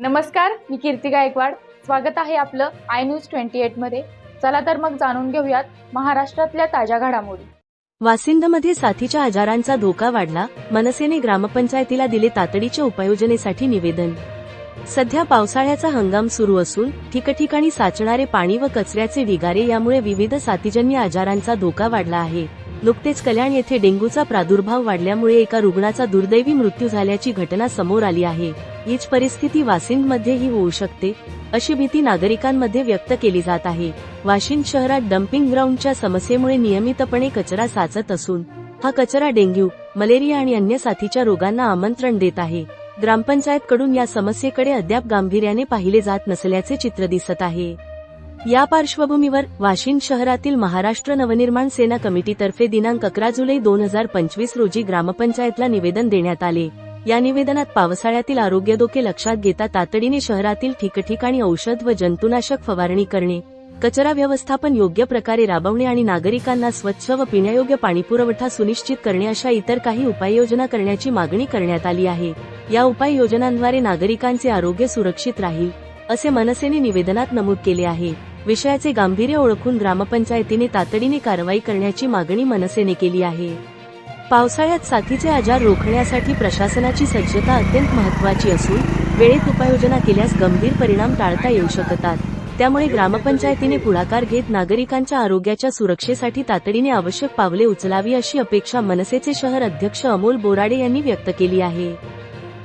नमस्कार मी कीर्ती गायकवाड. स्वागत आहे आपलं आय न्यूज ट्वेंटी एटमध्ये. चला तर मग जाणून घेऊयात महाराष्ट्रातल्या ताज्या घडामोडी. वासिंदमध्ये साथीच्या आजारांचा धोका वाढला मनसेने ग्रामपंचायतीला दिले तातडीच्या उपाययोजनेसाठी निवेदन. सध्या पावसाळ्याचा हंगाम सुरू असून ठिकठिकाणी साचणारे पाणी व कचऱ्याचे ढिगारे यामुळे विविध साथीजन्य आजारांचा धोका वाढला आहे. नुकतेच कल्याण येथे डेंग्यूचा प्रादुर्भाव वाढल्यामुळे एका रुग्णाचा दुर्दैवी मृत्यू झाल्याची घटना समोर आली आहे. हीच परिस्थिती वासिंदमध्येही होऊ शकते अशी भीती नागरिकांमध्ये व्यक्त केली जात आहे. वाशिंद शहरात डम्पिंग ग्राउंडच्या समस्येमुळे नियमितपणे कचरा साचत असून हा कचरा डेंग्यू मलेरिया आणि अन्य साथीच्या रोगांना आमंत्रण देत आहे. ग्रामपंचायतकडून या समस्येकडे अद्याप गांभीर्याने पाहिले जात नसल्याचे चित्र दिसत आहे. या पार्श्वभूमीवर वाशिम शहरातील महाराष्ट्र नवनिर्माण सेना कमिटीतर्फे दिनांक अकरा जुलै दोन हजार पंचवीस रोजी ग्रामपंचायतला निवेदन देण्यात आले. या निवेदनात पावसाळ्यातील आरोग्य धोके लक्षात घेता तातडीने शहरातील ठिकठिकाणी औषध व जंतुनाशक फवारणी करणे कचरा व्यवस्थापन योग्य प्रकारे राबवणे आणि नागरिकांना स्वच्छ व पिण्यायोग्य पाणीपुरवठा सुनिश्चित करणे अशा इतर काही उपाययोजना करण्याची मागणी करण्यात आली आहे. या उपाययोजनांद्वारे नागरिकांचे आरोग्य सुरक्षित राहील असे मनसेने निवेदनात नमूद केले आहे. विषयाचे गांभीर्य ओळखून ग्रामपंचायतीने तातडीने कारवाई करण्याची मागणी मनसेने केली आहे. पावसाळ्यात साथीचे आजार रोखण्यासाठी प्रशासनाची सज्जता अत्यंत महत्वाची असून वेळेत उपाययोजना केल्यास गंभीर परिणाम टाळता येऊ शकतात. त्यामुळे ग्रामपंचायतीने पुढाकार घेत नागरिकांच्या आरोग्याच्या सुरक्षेसाठी तातडीने आवश्यक पावले उचलावी अशी अपेक्षा मनसेचे शहर अध्यक्ष अमोल बोराडे यांनी व्यक्त केली आहे.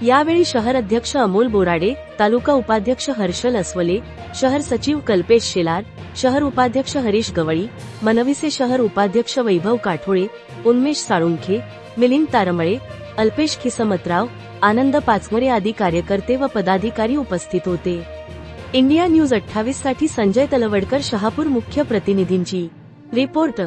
यावेळी शहर अध्यक्ष अमोल बोराडे तालुका उपाध्यक्ष हर्षल अस्वले शहर सचिव कल्पेश शेलार शहर उपाध्यक्ष हरीश गवळी मनविसे शहर उपाध्यक्ष वैभव काठोळे उन्मेश साळुंखे मिलिंद तारमळे अल्पेश खिसमतराव आनंद पाचमरे आदी कार्यकर्ते व पदाधिकारी उपस्थित होते. इंडिया न्यूज अठ्ठावीससाठी संजय तलवडकर शहापूर मुख्य प्रतिनिधींची. रिपोर्ट